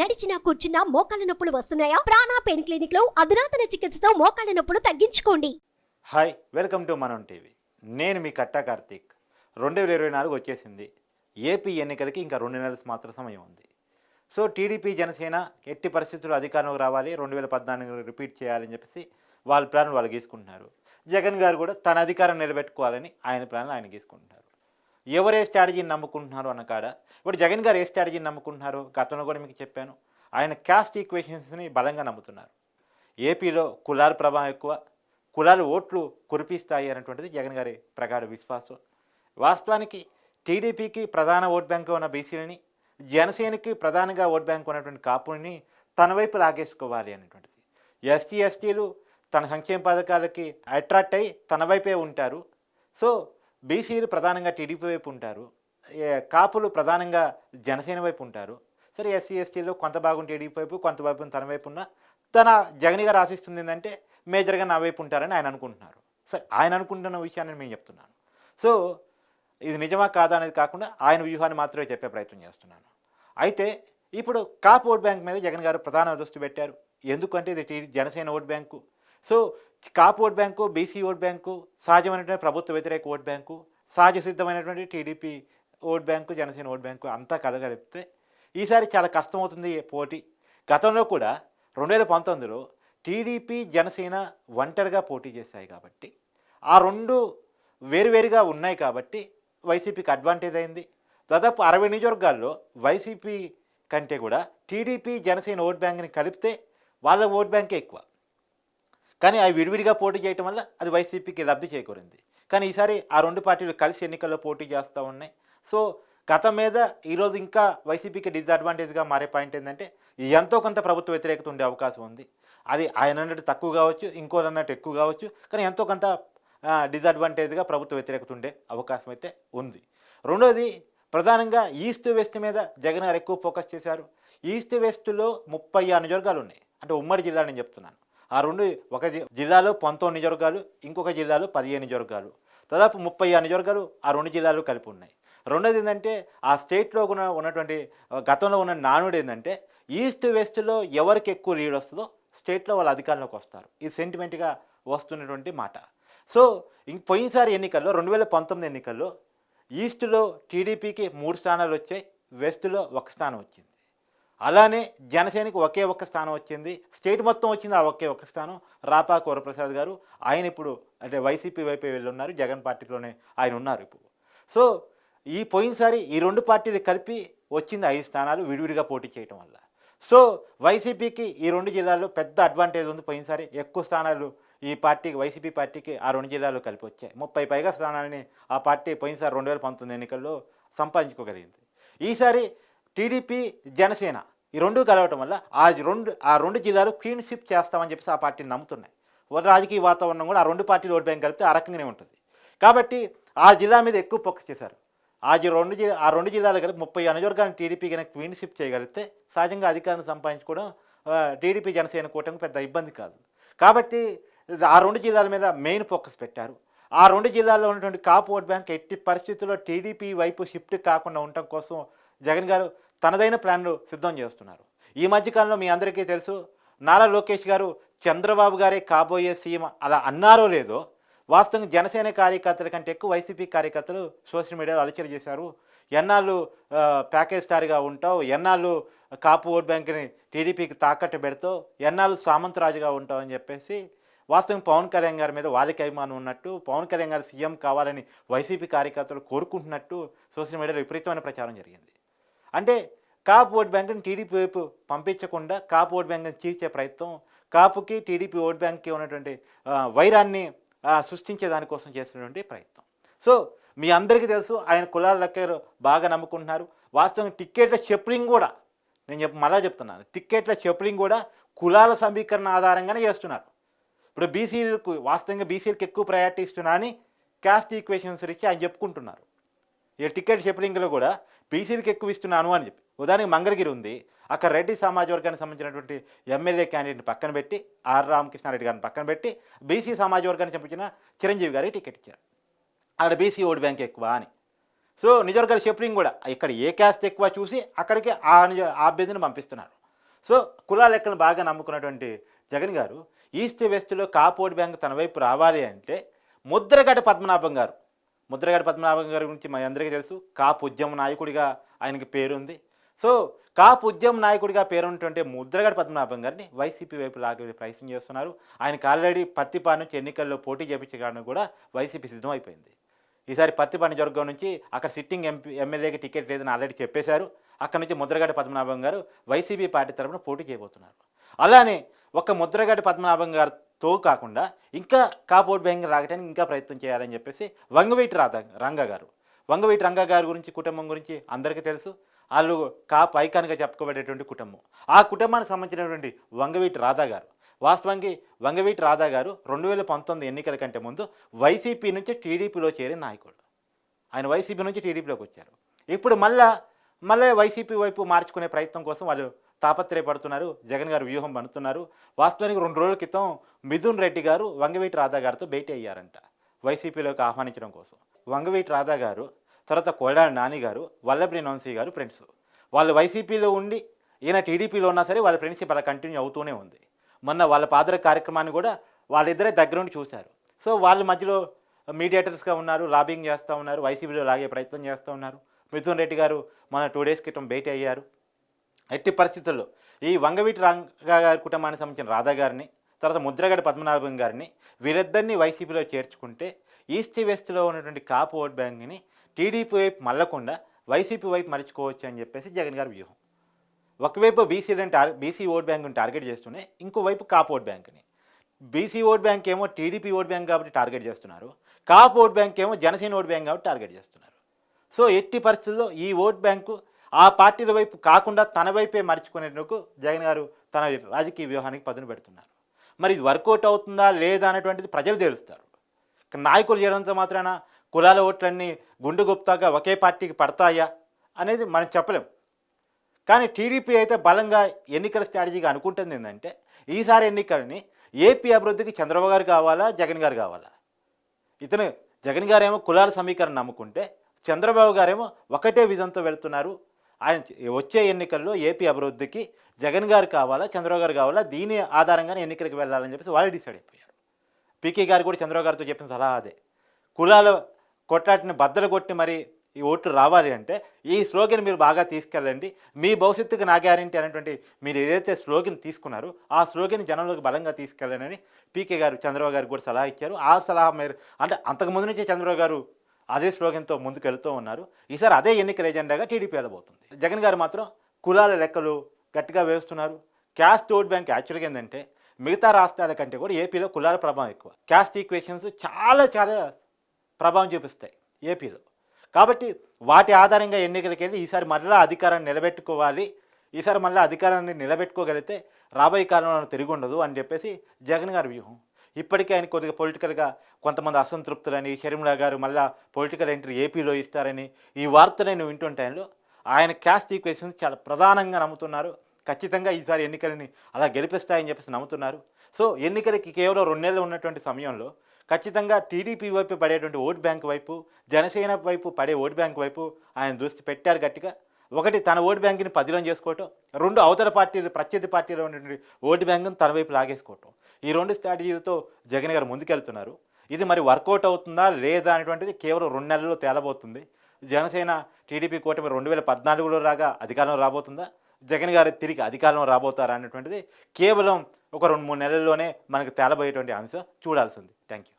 నడిచినా కూర్చున్నా మోకాళ్ళ నొప్పులు వస్తున్నాయా? ప్రాణా పెయిన్ క్లినిక్లో అధునాతన చికిత్సతో మోకాళ్ళ నొప్పులు తగ్గించుకోండి. Hi welcome to Manam TV. నేను మీ కట్టా కార్తీక్. రెండు వేల ఇరవై నాలుగు వచ్చేసింది. ఏపీ ఎన్నికలకి ఇంకా రెండు నెలలు మాత్రం సమయం ఉంది. సో టీడీపీ జనసేన ఎట్టి పరిస్థితుల్లో అధికారంలోకి రావాలి రెండు వేల పద్నాలుగు రిపీట్ చేయాలని చెప్పేసి వాళ్ళ ప్లాన్ వాళ్ళు గీసుకుంటున్నారు. జగన్ గారు కూడా తన అధికారం నిలబెట్టుకోవాలని ఆయన ప్లాన్ ఆయన గీసుకుంటున్నారు. ఎవరు ఏ స్ట్రాటజీని నమ్ముకుంటున్నారు అన్న కాడ? ఇప్పుడు జగన్ గారు ఏ స్ట్రాటజీని నమ్ముకుంటున్నారు? గతంలో కూడా మీకు చెప్పాను. ఆయన క్యాస్ట్ ఈక్వేషన్స్ని బలంగా నమ్ముతున్నారు. ఏపీలో కులాల ప్రభావం ఎక్కువ కులాలు ఓట్లు కురిపిస్తాయి అనేటువంటిది జగన్ గారి ప్రగాఢ విశ్వాసం. వాస్తవానికి టీడీపీకి ప్రధాన ఓట్ బ్యాంక్ ఉన్న బీసీలని జనసేనకి ప్రధానంగా ఓట్ బ్యాంక్ ఉన్నటువంటి కాపుని తన వైపు లాగేసుకోవాలి అనేటువంటిది ఎస్టీ ఎస్టీలు తన సంక్షేమ పథకాలకి అట్రాక్ట్ అయ్యి తన వైపే ఉంటారు. సో బీసీలు ప్రధానంగా టీడీపీ వైపు ఉంటారు. కాపులు ప్రధానంగా జనసేన వైపు ఉంటారు. సరే ఎస్సీ ఎస్టీలో కొంత భాగం టీడీపీ వైపు కొంత భాగం తన వైపు ఉన్న తన జగన్ గారు ఆశిస్తుంది ఏంటంటే మేజర్గా నా వైపు ఉంటారని ఆయన అనుకుంటున్నారు. సరే ఆయన అనుకుంటున్న విషయాన్ని నేను చెప్తున్నాను. సో ఇది నిజమా కాదా అనేది కాకుండా ఆయన వ్యూహాన్ని మాత్రమే చెప్పే ప్రయత్నం చేస్తున్నాను. అయితే ఇప్పుడు కాపు ఓట్ బ్యాంక్ మీద జగన్ గారు ప్రధాన దృష్టి పెట్టారు. ఎందుకంటే ఇది Janasena vote bank. So Kapu vote bank BC vote bank సహజమైనటువంటి ప్రభుత్వ వ్యతిరేక ఓట్ బ్యాంకు సహజ సిద్ధమైనటువంటి TDP vote bank Janasena vote bank అంతా కలగలిపితే ఈసారి చాలా కష్టమవుతుంది పోటీ. గతంలో కూడా రెండు వేల పంతొమ్మిదిలో టీడీపీ జనసేన ఒంటరిగా పోటీ చేశాయి కాబట్టి ఆ రెండు వేరువేరుగా ఉన్నాయి కాబట్టి వైసీపీకి అడ్వాంటేజ్ అయింది. దాదాపు అరవై నియోజకవర్గాల్లో వైసీపీ కంటే కూడా టీడీపీ జనసేన ఓట్ బ్యాంక్ని కలిపితే వాళ్ళ ఓట్ బ్యాంకే ఎక్కువ. కానీ అవి విడివిడిగా పోటీ చేయటం వల్ల అది వైసీపీకి లబ్ధి చేకూరింది. కానీ ఈసారి ఆ రెండు పార్టీలు కలిసి ఎన్నికల్లో పోటీ చేస్తూ ఉన్నాయి. సో గతం మీద ఈరోజు ఇంకా వైసీపీకి డిసడ్వాంటేజ్గా మారే పాయింట్ ఏంటంటే ఎంతో కొంత ప్రభుత్వ వ్యతిరేకత ఉండే అవకాశం ఉంది. అది ఆయన అన్నట్టు తక్కువ కావచ్చు ఇంకో అన్నట్టు ఎక్కువ కావచ్చు కానీ ఎంతో కొంత డిసడ్వాంటేజ్గా ప్రభుత్వ వ్యతిరేకత ఉండే అవకాశం అయితే ఉంది. రెండోది ప్రధానంగా ఈస్ట్ వెస్ట్ మీద జగన్ గారు ఎక్కువ ఫోకస్ చేశారు. ఈస్ట్ వెస్ట్లో ముప్పై ఆరు నియోజకవర్గాలు ఉన్నాయి. అంటే ఉమ్మడి జిల్లా నేను చెప్తున్నాను. ఆ రెండు ఒక జిల్లాలో పంతొమ్మిది నియోజకవర్గాలు ఇంకొక జిల్లాలో పదిహేను నియోజకవర్గాలు. దాదాపు ముప్పై ఆరు నియోజకవర్గాలు ఆ రెండు జిల్లాలు కలిపి ఉన్నాయి. రెండోది ఏంటంటే ఆ స్టేట్లో ఉన్న ఉన్నటువంటి గతంలో ఉన్న నానుడు ఏంటంటే ఈస్ట్ వెస్ట్లో ఎవరికి ఎక్కువ లీడ్ వస్తుందో స్టేట్లో వాళ్ళ అధికారంలోకి వస్తారు. ఇది సెంటిమెంట్గా వస్తున్నటువంటి మాట. సో ఇంక పోయినసారి ఎన్నికల్లో రెండు వేల పంతొమ్మిది ఎన్నికల్లో ఈస్ట్లో టీడీపీకి మూడు స్థానాలు వచ్చాయి వెస్ట్లో ఒక స్థానం వచ్చింది. అలానే జనసేనకి ఒకే ఒక్క స్థానం వచ్చింది. స్టేట్ మొత్తం వచ్చింది ఆ ఒకే ఒక్క స్థానం. రాపా వరప్రసాద్ గారు ఆయన ఇప్పుడు అంటే వైసీపీ వైపే వెళ్ళి ఉన్నారు జగన్ పార్టీలోనే ఆయన ఉన్నారు ఇప్పుడు. సో ఈ పోయినసారి ఈ రెండు పార్టీలు కలిపి వచ్చింది ఐదు స్థానాలు విడివిడిగా పోటీ చేయటం వల్ల. సో వైసీపీకి ఈ రెండు జిల్లాల్లో పెద్ద అడ్వాంటేజ్ ఉంది పోయినసారి. ఎక్కువ స్థానాలు ఈ పార్టీకి వైసీపీ పార్టీకి ఆ రెండు జిల్లాలు కలిపి వచ్చాయి. ముప్పై పైగా స్థానాలని ఆ పార్టీ పోయినసారి రెండు వేల పంతొమ్మిది ఎన్నికల్లో సంపాదించుకోగలిగింది. ఈసారి టీడీపీ జనసేన ఈ రెండు కలవటం వల్ల ఆ రెండు ఆ రెండు జిల్లాలు క్లీన్షిప్ చేస్తామని చెప్పేసి ఆ పార్టీని నమ్ముతున్నాయి. ఓ రాజకీయ వాతావరణం కూడా ఆ రెండు పార్టీలు ఓటు బ్యాంక్ కలిపితే ఆ రకంగానే ఉంటుంది. కాబట్టి ఆ జిల్లా మీద ఎక్కువ ఫోకస్ చేశారు. ఆ రెండు జిల్లా ఆ రెండు జిల్లాలు కలిపి ముప్పై అనువర్గాలను టీడీపీ కనుక క్లీన్షిప్ చేయగలిగితే సహజంగా అధికారాన్ని సంపాదించుకోవడం టీడీపీ జనసేన కూటమి పెద్ద ఇబ్బంది కాదు. కాబట్టి ఆ రెండు జిల్లాల మీద మెయిన్ ఫోకస్ పెట్టారు. ఆ రెండు జిల్లాల్లో ఉన్నటువంటి కాపు ఓట్ బ్యాంక్ ఎట్టి పరిస్థితుల్లో టీడీపీ వైపు షిఫ్ట్ కాకుండా ఉండటం కోసం జగన్ గారు తనదైన ప్లాన్లు సిద్ధం చేస్తున్నారు. ఈ మధ్యకాలంలో మీ అందరికీ తెలుసు నారా లోకేష్ గారు చంద్రబాబు గారే కాబోయే సీఎం అలా అన్నారో లేదో వాస్తవంగా జనసేన కార్యకర్తల కంటే ఎక్కువ వైసీపీ కార్యకర్తలు సోషల్ మీడియాలో అలచడి చేశారు. ఎన్నాళ్ళు ప్యాకేజ్ స్టార్గా ఉంటావు ఎన్నాళ్ళు కాపు ఓట్ బ్యాంక్ని టీడీపీకి తాకట్టు పెడతావు ఎన్నాళ్ళు సామంతరాజుగా ఉంటావు అని చెప్పేసి వాస్తవం పవన్ కళ్యాణ్ గారి మీద వాళ్ళకి అభిమానం ఉన్నట్టు పవన్ కళ్యాణ్ గారు సీఎం కావాలని వైసీపీ కార్యకర్తలు కోరుకుంటున్నట్టు సోషల్ మీడియాలో విపరీతమైన ప్రచారం జరిగింది. అంటే కాపు ఓట్ బ్యాంకుని టీడీపీ వైపు పంపించకుండా కాపు ఓట్ బ్యాంకుని చీల్చే ప్రయత్నం కాపుకి టీడీపీ ఓట్ బ్యాంక్కి ఉన్నటువంటి వైరాన్ని సృష్టించే దానికోసం చేసినటువంటి ప్రయత్నం. సో మీ అందరికీ తెలుసు ఆయన కులాల లెక్కలు బాగా నమ్ముకుంటున్నారు. వాస్తవంగా టిక్కెట్ల షెప్లింగ్ కూడా నేను చెప్ప మళ్ళా చెప్తున్నాను టిక్కెట్ల షెప్లింగ్ కూడా కులాల సమీకరణ ఆధారంగానే చేస్తున్నారు. ఇప్పుడు బీసీలకు వాస్తవంగా బీసీలకు ఎక్కువ ప్రయారిటీ ఇస్తున్నా అని క్యాస్ట్ ఈక్వేషన్స్ ఇచ్చి ఆయన చెప్పుకుంటున్నారు. ఈ టికెట్ షెప్లింగ్లో కూడా బీసీలకు ఎక్కువ ఇస్తున్నాను అని చెప్పి. ఉదాహరణకి మంగళగిరి ఉంది. అక్కడ రెడ్డి సమాజ వర్గానికి సంబంధించినటువంటి ఎమ్మెల్యే క్యాండిడేట్ని పక్కన పెట్టి ఆర్ రామకృష్ణారెడ్డి గారిని పక్కన పెట్టి బీసీ సమాజ వర్గానికి సంబంధించిన చిరంజీవి గారికి టికెట్ ఇచ్చారు. అక్కడ బీసీ ఓటు బ్యాంక్ ఎక్కువ అని. సో నిజవర్గాల షెప్లింగ్ కూడా ఇక్కడ ఏ క్యాస్ట్ ఎక్కువ చూసి అక్కడికి ఆ నిజ- ఆ అభ్యర్థిని పంపిస్తున్నారు. సో కులాల లెక్కలు బాగా నమ్ముకున్నటువంటి జగన్ గారు ఈస్ట్ వెస్ట్లో కాపు ఓటు బ్యాంక్ తన వైపు రావాలి అంటే ముద్రగడ పద్మనాభం గారు ముద్రగడ పద్మనాభం గారి గురించి మన అందరికీ తెలుసు. కాపు ఉద్యమ నాయకుడిగా ఆయనకి పేరుంది. సో కాపు ఉద్యమ నాయకుడిగా పేరున్నటువంటి ముద్రగడ పద్మనాభం గారిని వైసీపీ వైపు లాగే ప్రయత్నం చేస్తున్నారు. ఆయనకు ఆల్రెడీ పత్తిపాడు నుంచి ఎన్నికల్లో పోటీ చేపించడానికి కూడా వైసీపీ సిద్ధం అయిపోయింది ఈసారి పత్తిపాడు నియోజకవర్గం నుంచి అక్కడ సిట్టింగ్ ఎంపీ ఎమ్మెల్యేకి టికెట్ లేదని ఆల్రెడీ చెప్పేశారు. అక్కడ నుంచి ముద్రగడ పద్మనాభం గారు వైసీపీ పార్టీ తరఫున పోటీ చేయబోతున్నారు. అలానే ఒక ముద్రగడ పద్మనాభం గారు తో కాకుండా ఇంకా కాపోర్ట్ బ్యాంక్ రాగటానికి ఇంకా ప్రయత్నం చేయాలని చెప్పేసి వంగవీటి రాధ రంగ గారు. వంగవీటి రంగ గారి గురించి కుటుంబం గురించి అందరికీ తెలుసు. వాళ్ళు కాప్ ఐకాన్గా చెప్పుకోబడేటువంటి కుటుంబం. ఆ కుటుంబానికి సంబంధించినటువంటి వంగవీటి రాధా గారు. వాస్తవానికి వంగవీటి రాధా గారు రెండు వేల పంతొమ్మిది ఎన్నికల కంటే ముందు వైసీపీ నుంచి టీడీపీలో చేరే నాయకుడు. ఆయన వైసీపీ నుంచి టీడీపీలోకి వచ్చారు. ఇప్పుడు మళ్ళా మళ్ళీ వైసీపీ వైపు మార్చుకునే ప్రయత్నం కోసం వాళ్ళు తాపత్రయపడుతున్నారు. జగన్ గారు వ్యూహం పడుతున్నారు వాస్తవానికి రెండు రోజుల క్రితం మిథున్ రెడ్డి గారు వంగవీటి రాధా గారితో భేటీ అయ్యారంట. వైసీపీలోకి ఆహ్వానించడం కోసం. వంగవీటి రాధా గారు తర్వాత కోడాడి నాని గారు వల్లభ్రి నోన్సీ గారు ఫ్రెండ్స్. వాళ్ళు వైసీపీలో ఉండి ఈయన టీడీపీలో ఉన్నా సరే వాళ్ళ ఫ్రెండ్షిప్ అలా కంటిన్యూ అవుతూనే ఉంది. మొన్న వాళ్ళ పాదర కార్యక్రమాన్ని కూడా వాళ్ళిద్దరే దగ్గరుండి చూశారు. సో వాళ్ళ మధ్యలో మీడియేటర్స్గా ఉన్నారు లాబింగ్ చేస్తూ ఉన్నారు వైసీపీలో లాగే ప్రయత్నం చేస్తూ ఉన్నారు. మిథున్ రెడ్డి గారు మన టూ డేస్ క్రితం భేటీ అయ్యారు. ఎట్టి పరిస్థితుల్లో ఈ వంగవీటి రంగా గారి కుటుంబానికి సంబంధించిన రాధా గారిని తర్వాత ముద్రగడ పద్మనాభం గారిని వీరిద్దరిని వైసీపీలో చేర్చుకుంటే ఈస్ట్ వెస్ట్లో ఉన్నటువంటి కాపు ఓట్ బ్యాంక్ని టీడీపీ వైపు మళ్ళకుండా వైసీపీ వైపు మలుచుకోవచ్చు అని చెప్పేసి జగన్ గారి వ్యూహం. ఒకవైపు బీసీలను టార్ బీసీ ఓట్ బ్యాంకుని టార్గెట్ చేస్తూనే ఇంకోవైపు కాపు ఓట్ బ్యాంక్ని. బీసీ ఓట్ బ్యాంక్ ఏమో టీడీపీ ఓట్ బ్యాంక్ కాబట్టి టార్గెట్ చేస్తున్నారు. కాపు ఓట్ బ్యాంక్ ఏమో జనసేన ఓట్ బ్యాంక్ కాబట్టి టార్గెట్ చేస్తున్నారు. సో ఎట్టి పరిస్థితుల్లో ఈ ఓట్ బ్యాంకు ఆ పార్టీల వైపు కాకుండా తన వైపే మర్చుకునేందుకు జగన్ గారు తన రాజకీయ వ్యూహానికి పదును పెడుతున్నారు. మరి ఇది వర్కౌట్ అవుతుందా లేదా అనేటువంటిది ప్రజలు తెలుస్తారు. నాయకులు చేయడంతో మాత్రాన కులాల ఓట్లన్నీ గుండు గుప్తాగా ఒకే పార్టీకి పడతాయా అనేది మనం చెప్పలేం. కానీ టీడీపీ అయితే బలంగా ఎన్నికల స్ట్రాటజీగా అనుకుంటుంది ఏంటంటే ఈసారి ఎన్నికలని ఏపీ అభివృద్ధికి చంద్రబాబు గారు కావాలా జగన్ గారు కావాలా? ఇతను జగన్ గారేమో కులాల సమీకరణ నమ్ముకుంటే చంద్రబాబు గారేమో ఒకటే విజన్తో వెళ్తున్నారు. ఆయన వచ్చే ఎన్నికల్లో ఏపీ అభివృద్ధికి జగన్ గారు కావాలా చంద్రబాబు గారు కావాలా దీని ఆధారంగానే ఎన్నికలకు వెళ్ళాలని చెప్పేసి వాళ్ళు డిసైడ్ అయిపోయారు. పీకే గారు కూడా చంద్రబాబు గారితో చెప్పిన సలహా అదే. కులాల కొట్లాటిని బద్దలు కొట్టి మరి ఈ ఓట్లు రావాలి అంటే ఈ స్లోగన్ మీరు బాగా తీసుకెళ్ళండి మీ భవిష్యత్తుకు నా గ్యారంటీ అనేటువంటి మీరు ఏదైతే స్లోగన్ తీసుకున్నారో ఆ స్లోగన్ జనంలోకి బలంగా తీసుకెళ్ళనని పీకే గారు చంద్రబాబు గారు కూడా సలహా ఇచ్చారు. ఆ సలహా మీరు అంటే అంతకుముందు నుంచే చంద్రబాబు గారు అదే స్లోగన్తో ముందుకెళ్తూ ఉన్నారు. ఈసారి అదే ఎన్నికల ఎజెండాగా టీడీపీ వెళ్ళబోతుంది జగన్ గారు మాత్రం కులాల లెక్కలు గట్టిగా వేస్తున్నారు. క్యాస్ట్ ఓట్ బ్యాంక్ యాక్చువల్గా ఏంటంటే మిగతా రాష్ట్రాల కంటే కూడా ఏపీలో కులాల ప్రభావం ఎక్కువ. క్యాస్ట్ ఈక్వేషన్స్ చాలా చాలా ప్రభావం చూపిస్తాయి ఏపీలో. కాబట్టి వాటి ఆధారంగా ఎన్నికలకి వెళ్ళి ఈసారి మళ్ళీ అధికారాన్ని నిలబెట్టుకోవాలి. ఈసారి మళ్ళీ అధికారాన్ని నిలబెట్టుకోగలిగితే రాబోయే కాలంలో తిరిగి ఉండదు అని చెప్పేసి జగన్ గారి వ్యూహం. ఇప్పటికే ఆయన కొద్దిగా పొలిటికల్గా కొంతమంది అసంతృప్తులని షర్మిలా గారు మళ్ళీ పొలిటికల్ ఎంట్రీ ఏపీలో ఇస్తారని ఈ వార్త నేను వింటున్న టైంలో ఆయన క్యాస్ట్ ఈక్వేషన్స్ చాలా ప్రధానంగా నమ్ముతున్నారు. ఖచ్చితంగా ఈసారి ఎన్నికలని అలా గెలిపిస్తాయని చెప్పేసి నమ్ముతున్నారు. సో ఎన్నికలకి కేవలం రెండు నెలలు ఉన్నటువంటి సమయంలో ఖచ్చితంగా టీడీపీ వైపు పడేటువంటి ఓట్ బ్యాంక్ వైపు జనసేన వైపు పడే ఓట్ బ్యాంక్ వైపు ఆయన దృష్టి పెట్టారు గట్టిగా. ఒకటి తన ఓటు బ్యాంక్ని పదిలం చేసుకోవటం రెండు అవతల పార్టీలు ప్రత్యర్థి పార్టీలో ఉన్నటువంటి ఓటు బ్యాంకును తన వైపు లాగేసుకోవటం. ఈ రెండు స్ట్రాటజీలతో జగన్ గారు ముందుకెళ్తున్నారు. ఇది మరి వర్కౌట్ అవుతుందా లేదా అనేటువంటిది కేవలం రెండు నెలల్లో తేలబోతుంది. జనసేన టీడీపీ కూటమి రెండు వేల పద్నాలుగులో రాగా అధికారంలో రాబోతుందా? జగన్ గారు తిరిగి అధికారంలో రాబోతారా అనేటువంటిది కేవలం ఒక రెండు మూడు నెలల్లోనే మనకు తేలబోయేటువంటి అంశం చూడాల్సింది థ్యాంక్ యూ